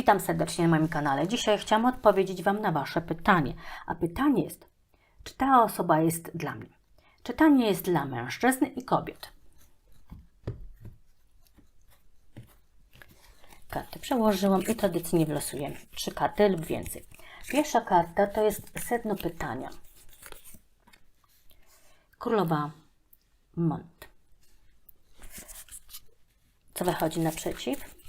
Witam serdecznie na moim kanale. Dzisiaj chciałam odpowiedzieć Wam na Wasze pytanie. A pytanie jest, czy ta osoba jest dla mnie? Czytanie jest dla mężczyzn i kobiet. Karty przełożyłam i tradycyjnie wylosujemy. Trzy karty lub więcej. Pierwsza karta to jest sedno pytania. Królowa Mont. Co wychodzi naprzeciw?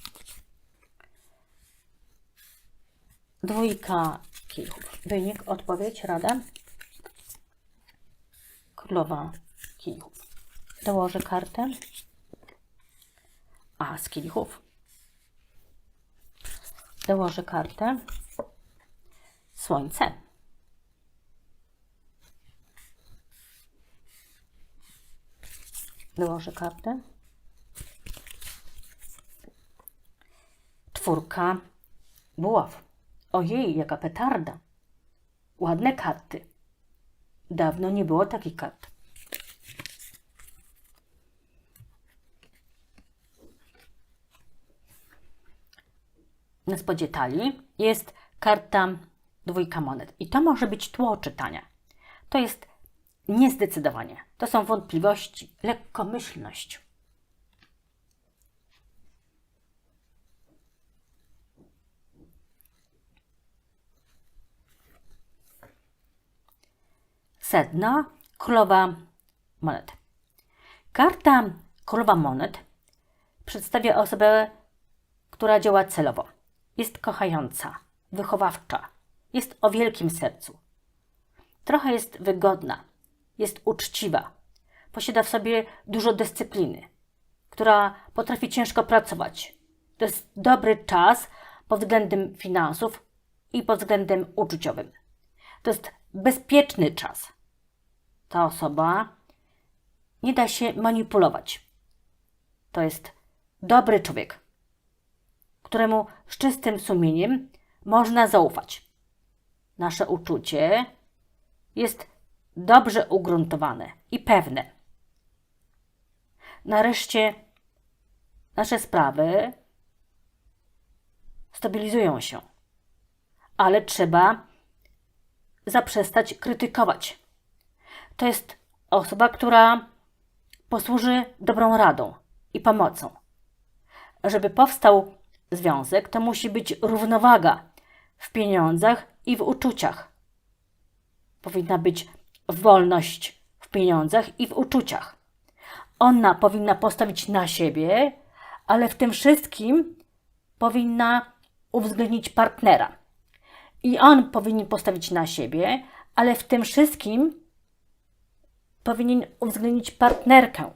Dwójka kielichów. Wynik, odpowiedź, rada. Królowa kielichów. Dołożę kartę. A, z kielichów. Dołożę kartę. Słońce. Dołożę kartę. Czwórka buław. Ojej, jaka petarda. Ładne karty. Dawno nie było takich kart. Na spodzie talii jest karta dwójka monet. I to może być tło czytania. To jest niezdecydowanie. To są wątpliwości, lekkomyślność. Sedno, królowa monet. Karta królowa monet przedstawia osobę, która działa celowo. Jest kochająca, wychowawcza, jest o wielkim sercu. Trochę jest wygodna, jest uczciwa, posiada w sobie dużo dyscypliny, która potrafi ciężko pracować. To jest dobry czas pod względem finansów i pod względem uczuciowym. To jest bezpieczny czas. Ta osoba nie da się manipulować. To jest dobry człowiek, któremu z czystym sumieniem można zaufać. Nasze uczucie jest dobrze ugruntowane i pewne. Nareszcie nasze sprawy stabilizują się, ale trzeba zaprzestać krytykować. To jest osoba, która posłuży dobrą radą i pomocą. Żeby powstał związek, to musi być równowaga w pieniądzach i w uczuciach. Powinna być wolność w pieniądzach i w uczuciach. Ona powinna postawić na siebie, ale w tym wszystkim powinna uwzględnić partnera. I on powinien postawić na siebie, ale w tym wszystkim powinien uwzględnić partnerkę.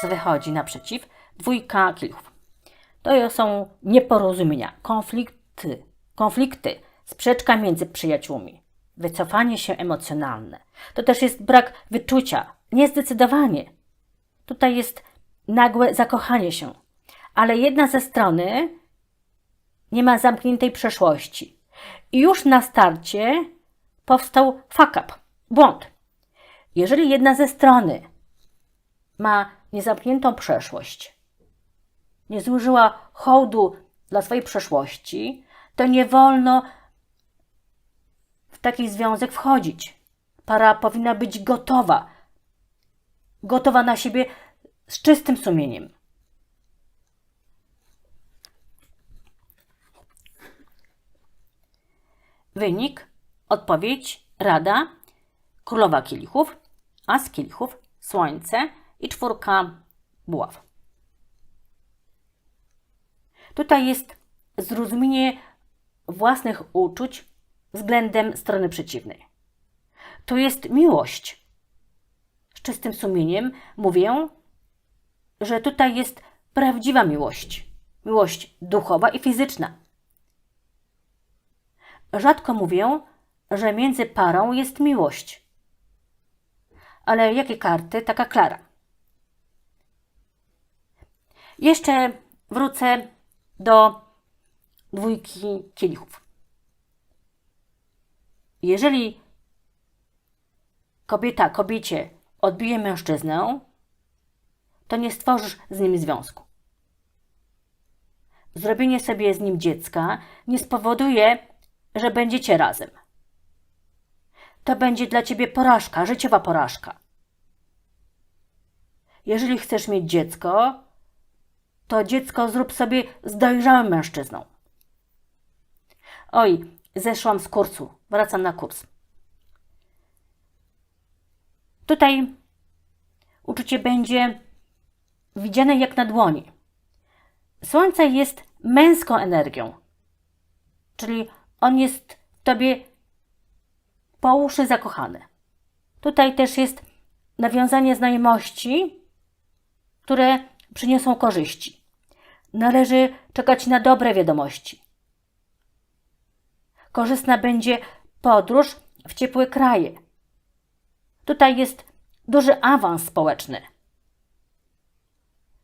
Co wychodzi naprzeciw? Dwójka kielichów. To są nieporozumienia, konflikty, konflikty, sprzeczka między przyjaciółmi, wycofanie się emocjonalne. To też jest brak wyczucia, niezdecydowanie. Tutaj jest nagłe zakochanie się, ale jedna ze strony nie ma zamkniętej przeszłości. I już na starcie powstał fuck up, błąd. Jeżeli jedna ze strony ma niezamkniętą przeszłość, nie złożyła hołdu dla swojej przeszłości, to nie wolno w taki związek wchodzić. Para powinna być gotowa, gotowa na siebie z czystym sumieniem. Wynik, odpowiedź, rada, królowa kielichów, as kielichów, słońce i czwórka buław. Tutaj jest zrozumienie własnych uczuć względem strony przeciwnej. To jest miłość. Z czystym sumieniem mówię, że tutaj jest prawdziwa miłość. Miłość duchowa i fizyczna. Rzadko mówię, że między parą jest miłość. Ale jakie karty, taka Klara. Jeszcze wrócę do dwójki kielichów. Jeżeli kobieta kobiecie odbije mężczyznę, to nie stworzysz z nim związku. Zrobienie sobie z nim dziecka nie spowoduje, że będziecie razem. To będzie dla ciebie porażka, życiowa porażka. Jeżeli chcesz mieć dziecko, to dziecko zrób sobie z dojrzałym mężczyzną. Oj, zeszłam z kursu, wracam na kurs. Tutaj uczucie będzie widziane jak na dłoni. Słońce jest męską energią, czyli on jest w tobie po uszy zakochany. Tutaj też jest nawiązanie znajomości, które przyniosą korzyści. Należy czekać na dobre wiadomości. Korzystna będzie podróż w ciepłe kraje. Tutaj jest duży awans społeczny.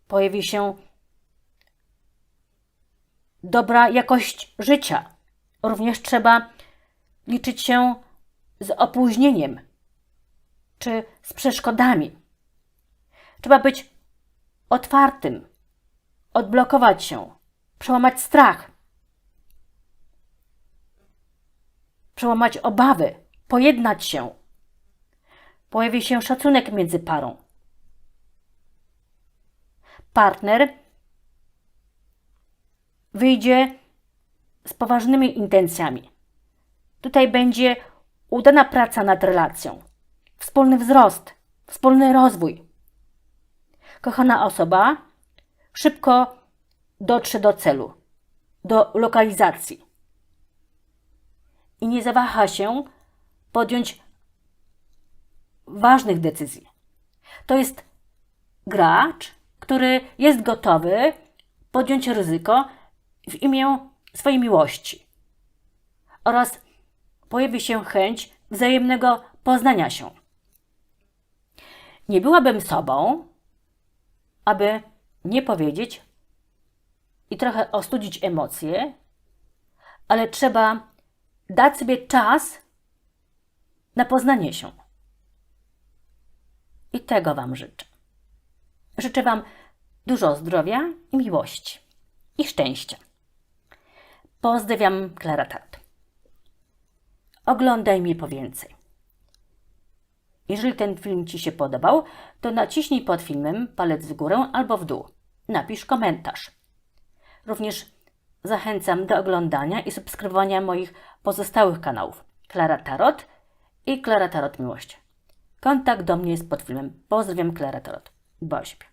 Pojawi się dobra jakość życia. Również trzeba liczyć się z opóźnieniem czy z przeszkodami. Trzeba być otwartym, odblokować się, przełamać strach, przełamać obawy, pojednać się. Pojawi się szacunek między parą. Partner wyjdzie z poważnymi intencjami. Tutaj będzie udana praca nad relacją, wspólny wzrost, wspólny rozwój. Kochana osoba szybko dotrze do celu, do lokalizacji i nie zawaha się podjąć ważnych decyzji. To jest gracz, który jest gotowy podjąć ryzyko w imię swojej miłości oraz pojawi się chęć wzajemnego poznania się. Nie byłabym sobą, aby nie powiedzieć i trochę ostudzić emocje, ale trzeba dać sobie czas na poznanie się. I tego Wam życzę. Życzę Wam dużo zdrowia i miłości i szczęścia. Pozdrawiam, Klara Tart. Oglądaj mnie po więcej. Jeżeli ten film Ci się podobał, to naciśnij pod filmem palec w górę albo w dół. Napisz komentarz. Również zachęcam do oglądania i subskrybowania moich pozostałych kanałów Klara Tarot i Klara Tarot Miłość. Kontakt do mnie jest pod filmem. Pozdrawiam, Klara Tarot. Siebie.